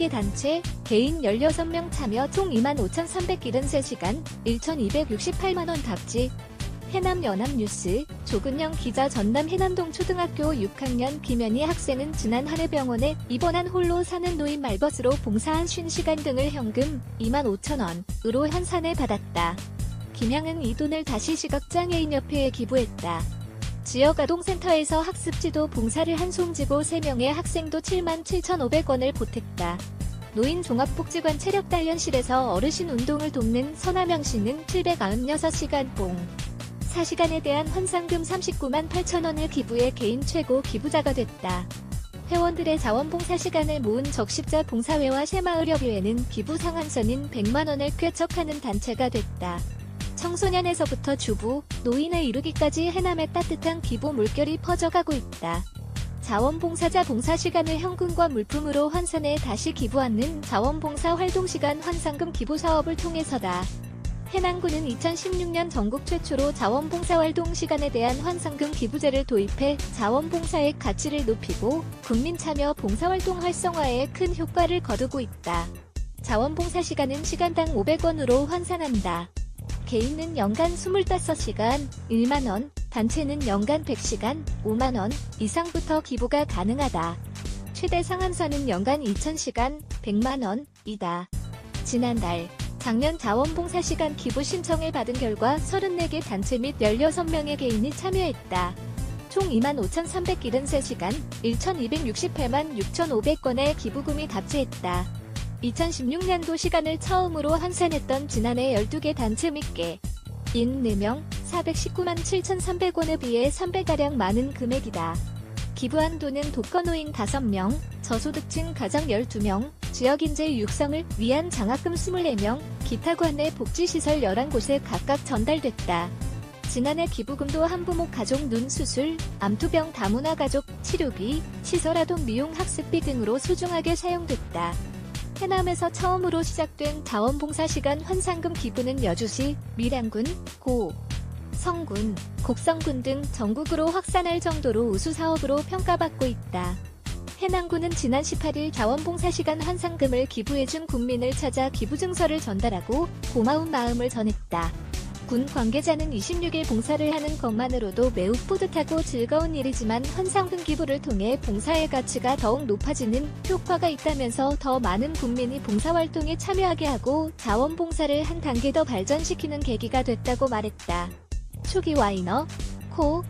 34개 단체, 개인 16명 참여 총 25,373시간, 1,268만원 답지. 해남 연합뉴스, 조근영 기자 전남 해남동 초등학교 6학년 김현희 학생은 지난 한해 병원에 입원한 홀로 사는 노인 말벗으로 봉사한 쉰 시간 등을 현금 25,000원으로 환산해 받았다. 김양은 이 돈을 다시 시각장애인협회에 기부했다. 지역 아동센터에서 학습지도 봉사를 한 송지고 3명의 학생도 7만 7,500원을 보탰다. 노인 종합복지관 체력단련실에서 어르신 운동을 돕는 선하명 씨는 796시간 봉. 4시간에 대한 환상금 39만 8천원을 기부해 개인 최고 기부자가 됐다. 회원들의 자원봉사 시간을 모은 적십자 봉사회와 새마을협의회는 기부 상한선인 100만원을 쾌척하는 단체가 됐다. 청소년에서부터 주부, 노인에 이르기까지 해남의 따뜻한 기부 물결이 퍼져가고 있다. 자원봉사자 봉사시간을 현금과 물품으로 환산해 다시 기부하는 자원봉사 활동시간 환상금 기부 사업을 통해서다. 해남군은 2016년 전국 최초로 자원봉사 활동 시간에 대한 환상금 기부제를 도입해 자원봉사의 가치를 높이고 국민 참여 봉사활동 활성화에 큰 효과를 거두고 있다. 자원봉사 시간은 시간당 500원으로 환산한다. 개인은 연간 25시간 1만원, 단체는 연간 100시간 5만원 이상부터 기부가 가능하다. 최대 상한선은 연간 2000시간 100만원이다. 지난달 작년 자원봉사 시간 기부 신청을 받은 결과 34개 단체 및 16명의 개인이 참여했다. 총 25,373시간 1,268만 6,500건의 기부금이 답지했다. 2016년도 시간을 처음으로 환산했던 지난해 12개 단체 및 개. 인 4명 419만 7,300원에 비해 3배가량 많은 금액이다. 기부한 돈은 독거노인 5명, 저소득층 가정 12명, 지역인재 육성을 위한 장학금 24명, 기타 관내 복지시설 11곳에 각각 전달됐다. 지난해 기부금도 한부모 가족 눈 수술, 암투병 다문화 가족 치료비, 시설 아동 미용 학습비 등으로 소중하게 사용됐다. 해남에서 처음으로 시작된 자원봉사 시간 환상금 기부는 여주시, 밀양군, 고, 성군, 곡성군 등 전국으로 확산할 정도로 우수 사업으로 평가받고 있다. 해남군은 지난 18일 자원봉사 시간 환상금을 기부해준 국민을 찾아 기부증서를 전달하고 고마운 마음을 전했다. 군 관계자는 26일 봉사를 하는 것만으로도 매우 뿌듯하고 즐거운 일이지만 환상금 기부를 통해 봉사의 가치가 더욱 높아지는 효과가 있다면서 더 많은 국민이 봉사활동에 참여하게 하고 자원봉사를 한 단계 더 발전시키는 계기가 됐다고 말했다. 초기 와이너, 코,